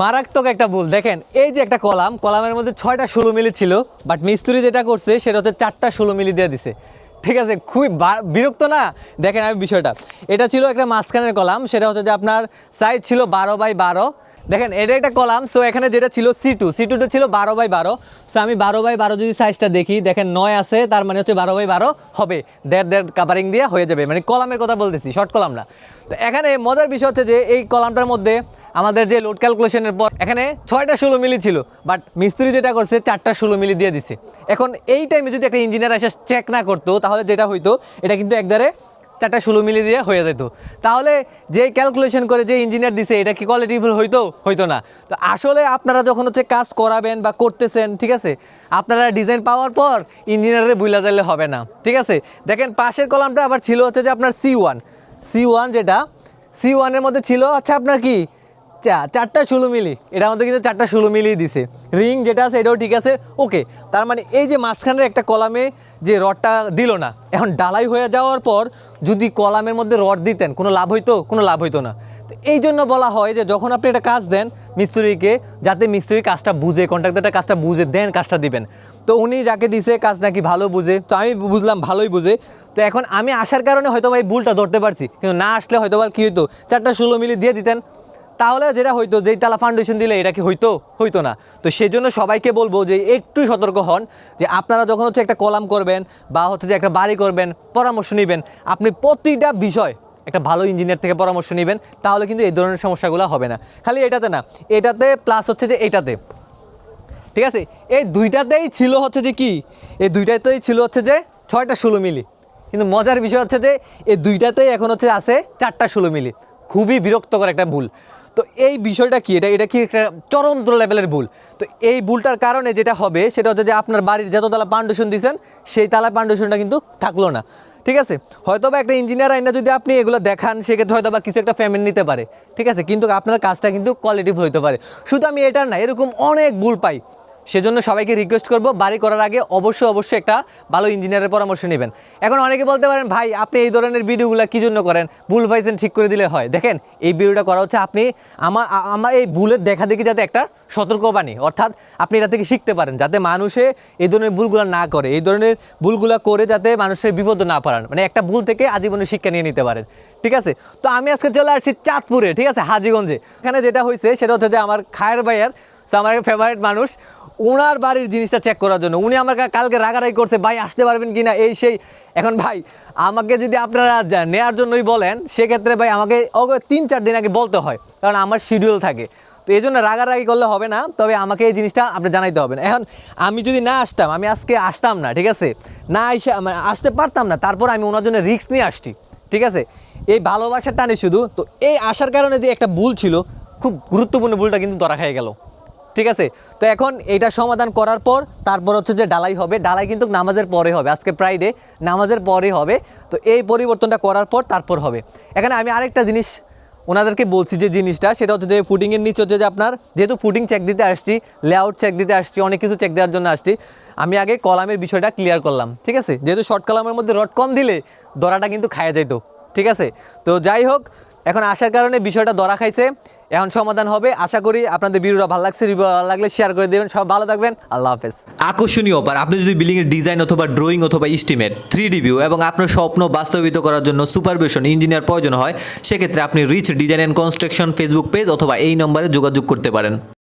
মারাত্মক একটা ভুল। দেখেন, এই যে একটা কলাম, কলামের মধ্যে ছয়টা ষোলো মিলি ছিল বাট মিস্ত্রি যেটা করছে, সেটা হচ্ছে চারটা ষোলো মিলি দিয়ে দিছে। ঠিক আছে, খুবই বিরক্ত না? দেখেন আমি বিষয়টা। এটা ছিল একটা মাঝখানের কলাম, সেটা হচ্ছে যে আপনার সাইজ ছিল বারো বাই বারো দেখেন, এটা একটা কলাম সো এখানে যেটা ছিল সি টু সি টুটা ছিল বারো বাই বারো। সো আমি বারো বাই বারো যদি সাইজটা দেখি, দেখেন নয় আছে, তার মানে হচ্ছে বারো বাই বারো হবে। দেড় দেড় কাভারিং দিয়ে হয়ে যাবে। মানে কলামের কথা বলতেছি শর্ট কলাম না। তো এখানে মজার বিষয় হচ্ছে যে, এই কলামটার মধ্যে আমাদের যে লোড ক্যালকুলেশনের পর, এখানে ছয়টা ষোলো মিলি ছিল বাট মিস্ত্রি যেটা করছে, চারটা ষোলো মিলি দিয়ে দিছে। এখন এই টাইমে যদি একটা ইঞ্জিনিয়ার এসে চেক না করতো, তাহলে যেটা হইতো, এটা কিন্তু একদারে চারটা ষোলো মিলি দিয়ে হয়ে যেত। তাহলে যে ক্যালকুলেশন করে যে ইঞ্জিনিয়ার দিছে, এটা কি কোয়ালিটিফুল হইতো? হইতো না। তো আসলে আপনারা যখন হচ্ছে কাজ করাবেন বা করতেছেন, ঠিক আছে? আপনারা ডিজাইন পাওয়ার পর ইঞ্জিনিয়ারের বুইলা দিলে হবে না, ঠিক আছে? দেখেন পাশের কলামটা আবার ছিল হচ্ছে যে আপনার সি ওয়ান সি ওয়ান যেটা সি ওয়ানের মধ্যে ছিল আচ্ছা আপনার কি? চা- চারটা ষোলো মিলি। এটার মধ্যে কিন্তু চারটা ষোলো মিলি দিছে। রিং যেটা আছে, এটাও ঠিক আছে, ওকে। তার মানে এই যে মাঝখানের একটা কলামে যে রডটা দিল না, এখন ডালাই হয়ে যাওয়ার পর যদি কলামের মধ্যে রড দিতেন, কোনো লাভ হইতো? কোনো লাভ হইতো না। এই জন্য বলা হয় যে যখন আপনি একটা কাজ দেন মিস্ত্রিকে, যাতে মিস্ত্রি কাজটা বুঝে কন্ট্রাক্টরটা কাজটা বুঝে, দেন, কাজটা দিবেন। তো উনি যাকে দিছে, কাজ নাকি ভালো বুঝে, তো আমি বুঝলাম ভালোই বুঝে। তো এখন আমি আসার কারণে হয়তো এই ভুলটা ধরতে পারছি। কিন্তু না আসলে হয়তো বা কী হইতো? চারটা ষোলো মিলি দিয়ে দিতেন। তাহলে যেটা হইতো, যেই তালা ফাউন্ডেশন দিলে এটা কি হইতো? হইতো না। তো সেই জন্য সবাইকে বলব যে একটু সতর্ক হন, যে আপনারা যখন হচ্ছে একটা কলাম করবেন বা হচ্ছে যে একটা বাড়ি করবেন, পরামর্শ নেবেন, আপনি প্রতিটা বিষয় একটা ভালো ইঞ্জিনিয়ার থেকে পরামর্শ নেবেন, তাহলে কিন্তু এই ধরনের সমস্যাগুলো হবে না। খালি এটাতে না, এটাতে প্লাস হচ্ছে যে এটাতে। ঠিক আছে? এই দুইটাতেই ছিল হচ্ছে যে কি? এই দুইটাতেই ছিল হচ্ছে যে ছয়টা ষোলো মিলি। কিন্তু মজার বিষয় হচ্ছে যে এই দুইটাতেই এখন হচ্ছে আছে চারটা ষোলো মিলি। খুবই বিরক্তকর একটা ভুল। তো এই বিষয়টা কি? এটা এটা কি একটা চরমদ্র লেভেলের ভুল? তো এই ভুলটার কারণে যেটা হবে, সেটা হচ্ছে যে আপনার বাড়ির যত তালা ফাউন্ডেশন দিয়েছেন সেই তালা ফাউন্ডেশনটা কিন্তু থাকল না। ঠিক আছে? হয়তো বা একটা ইঞ্জিনিয়ার আইনা যদি আপনি এগুলো দেখান, সেক্ষেত্রে হয়তো বা কিছু একটা পেমেন্ট নিতে পারে। ঠিক আছে? কিন্তু আপনার কাজটা কিন্তু কোয়ালিটিভ হইতে পারে। শুধু আমি এটা না, এরকম অনেক ভুল পাই। সেজন্য সবাইকে রিকোয়েস্ট করব, বাড়ি করার আগে অবশ্যই অবশ্যই একটা ভালো ইঞ্জিনিয়ারের পরামর্শ নেবেন। এখন অনেকে বলতে পারেন, ভাই, আপনি এই ধরনের ভিডিওগুলো কী জন্য করেন? ভুল ভাইছেন ঠিক করে দিলে হয়। দেখেন, এই ভিডিওটা করা হচ্ছে আপনি আমার আমার এই ভুলের দেখা দেখি যাতে একটা সতর্কবাণী, অর্থাৎ আপনি এটা থেকে শিখতে পারেন, যাতে মানুষে এই ধরনের ভুলগুলো না করে, এই ধরনের ভুলগুলো করে যাতে মানুষের বিপদ না পারান মানে একটা ভুল থেকে আজীবনে শিক্ষা নিয়ে নিতে পারেন। ঠিক আছে? তো আমি আজকে চলে আসছি চাঁদপুরে, ঠিক আছে? হাজিগঞ্জে। এখানে যেটা হয়েছে সেটা হচ্ছে যে আমার খায়ের ভাইয়ের, সো আমার ফেভারিট মানুষ ওনার বাড়ির জিনিসটা চেক করার জন্য। উনি আমার কা- কালকে রাগারাগি করছে, ভাই, আসতে পারবেন কি না এই সেই এখন ভাই, আমাকে যদি আপনারা নেয়ার জন্যই বলেন, সেক্ষেত্রে ভাই আমাকে তিন চার দিন আগে বলতে হয়, কারণ আমার শিডিউল থাকে। তো এই জন্য রাগারাগি করলে হবে না, তবে আমাকে এই জিনিসটা আপনি জানাইতে হবে না। এখন আমি যদি না আসতাম, আমি আজকে আসতাম না, ঠিক আছে? না এসে মানে আসতে পারতাম না, তারপর আমি ওনার জন্য রিস্ক নিয়ে আসছি, ঠিক আছে? এই ভালোবাসার টানে শুধু, তো এই আসার কারণে যে একটা ভুল ছিল, খুব গুরুত্বপূর্ণ ভুলটা কিন্তু ধরা খেয়ে গেল। ঠিক আছে? তো এখন এটা সমাধান করার পর তারপর হচ্ছে যে ডালাই হবে। ডালাই কিন্তু নামাজের পরে হবে, আজকে ফ্রাইডে নামাজের পরে হবে। তো এই পরিবর্তনটা করার পর তারপর হবে। এখানে আমি আরেকটা জিনিস ওনাদেরকে বলছি যে জিনিসটা, সেটা হচ্ছে যে ফুটিংয়ের নিচে হচ্ছে যে আপনার, যেহেতু ফুটিং চেক দিতে আসছি লেআউট চেক দিতে আসছি, অনেক কিছু চেক দেওয়ার জন্য আসছি, আমি আগে কলামের বিষয়টা ক্লিয়ার করলাম, ঠিক আছে? যেহেতু শর্ট কলামের মধ্যে রড কম দিলে দরাটা কিন্তু খায়া যেত ঠিক আছে? তো যাই হোক এখন আসার কারণে বিষয়টা ধরা খাইছে। এখন সমাধান হবে। আশা করি আপনাদের ভিডিওটা ভালো লাগছে। ভালো লাগলে শেয়ার করে দেবেন। সব ভালো থাকবেন। আল্লাহ হাফেজ। আকর্ষণীয় অফার আপনি যদি বিল্ডিং এর ডিজাইন অথবা ড্রয়িং অথবা ইস্টিমেট থ্রি ডিভিউ এবং আপনার স্বপ্ন বাস্তবিত করার জন্য সুপারভিশন ইঞ্জিনিয়ার প্রয়োজন হয়, সেক্ষেত্রে আপনি Reach Design and Construction Facebook page অথবা এই নম্বরে যোগাযোগ করতে পারেন।